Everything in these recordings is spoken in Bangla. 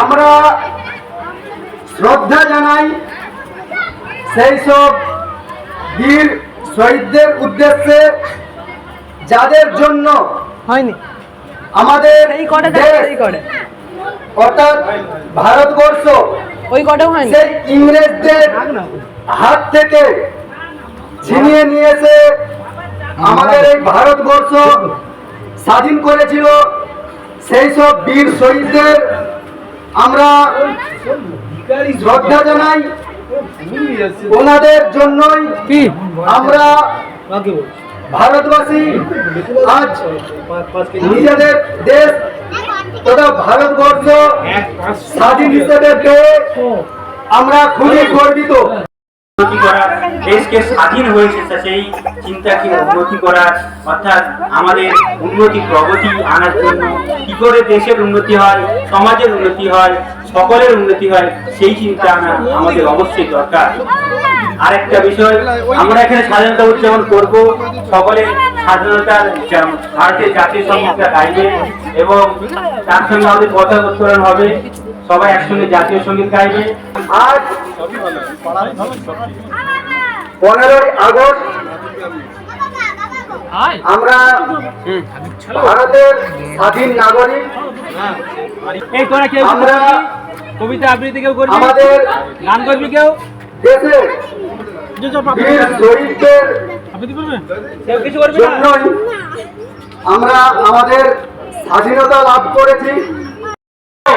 আমরা শ্রদ্ধা জানাই সেই সব বীর শহীদদের উদ্দেশ্যে যাদের জন্য হয়নি। আমাদের এই কটা এই করে অর্থাৎ ভারতবর্ষ ওই কটাও হয়নি। সেই ইংরেজদের হাত থেকে ছিনিয়ে নিয়েছে আমাদের এই ভারতবর্ষ। স্বাধীন করেছিল। সেই সব বীর শহীদদের আমরা শ্রদ্ধা জানাই। ওনাদের জন্যই কি? আমরা ভারতবাসী আজ নিজেদের দেশ তথা ভারতবর্ষ স্বাধীন হিসেবে পেয়ে আমরা খুবই গর্বিত। উন্নতি করার দেশকে স্বাধীন হয়েছে সেই চিন্তাকে উন্নতি করার অর্থাৎ আমাদের উন্নতি প্রগতি আনার জন্য কি করে দেশের উন্নতি হয়, সমাজের উন্নতি হয়, সকলের উন্নতি হয়, সেই চিন্তা আনা আমাদের অবশ্যই দরকার। আরেকটা বিষয়, আমরা এখানে স্বাধীনতা উদযাপন করব, সকলে স্বাধীনতার ভারতের জাতীয় সঙ্গীতটা গাইবে এবং তার সঙ্গে আমাদের কথা উত্তোলন হবে, সবাই একসঙ্গে জাতীয় সংগীত গাইবে। আজ পনেরোই আগস্ট আমরা ভারতের স্বাধীন নাগরিক। এই তোরা কেউ আমরা কবিতা আবৃত্তি কেউ করবি? আমাদের গান করবি কেউ? দেশের শহীদদের জন্যই আমরা আমাদের স্বাধীনতা লাভ করেছি।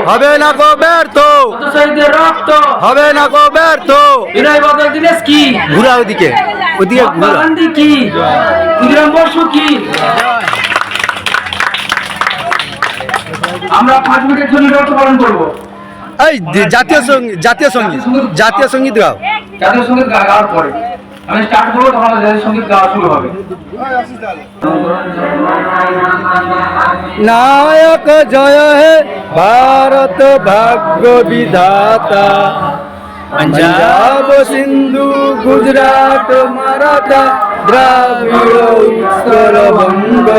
হবে না গো ব্যর্থ। রক্ত। হবে না গো ব্যর্থ। বিনয় বদল দিনেশ কি? ঘুরা ওদিকে ওদিকে গান্ধী কি? ক্ষুদিরাম বসু কি? আমরা পাঁচ মিনিটের জন্য রক্ত পালন করব। এই জাতীয় সংগীত জাতীয় সংগীত জাতীয় সংগীত গাও জাতীয় সংগীত গাওয়ার পরে। আমি স্টার্ট করব, তখন আমাদের সংগীত গাওয়া শুরু হবে। নায়ক জয় হে ভারত ভাগ্য বিধাতা। পঞ্জাব সিন্ধু গুজরাট মারাঠা দ্রাবিড় বঙ্গ।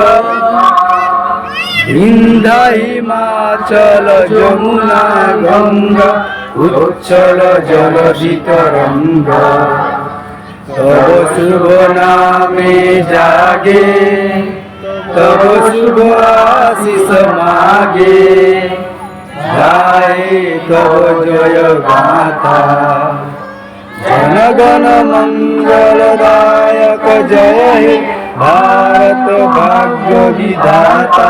বিন্ধা হিমাচল যমুনা গঙ্গা উচ্ছল জলধি তরঙ্গ তব শুভ নামে জাগে তব শুভ আশিস মাগে গায়ে তব জয় গাথা জনগণ মঙ্গলদায়ক জয় হে ভারত ভাগ্য বিধাতা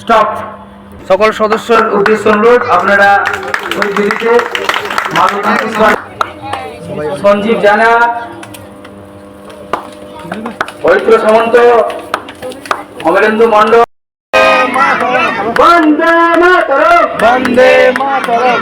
স্টপ। সকল সদস্যের উদ্দেশ্য অনুরোধ আপনারা ওই সঞ্জীব জানা পবিত্র সামন্ত অমরেন্দু মন্ডল বন্দে মাতরম। বন্দে মাতরম।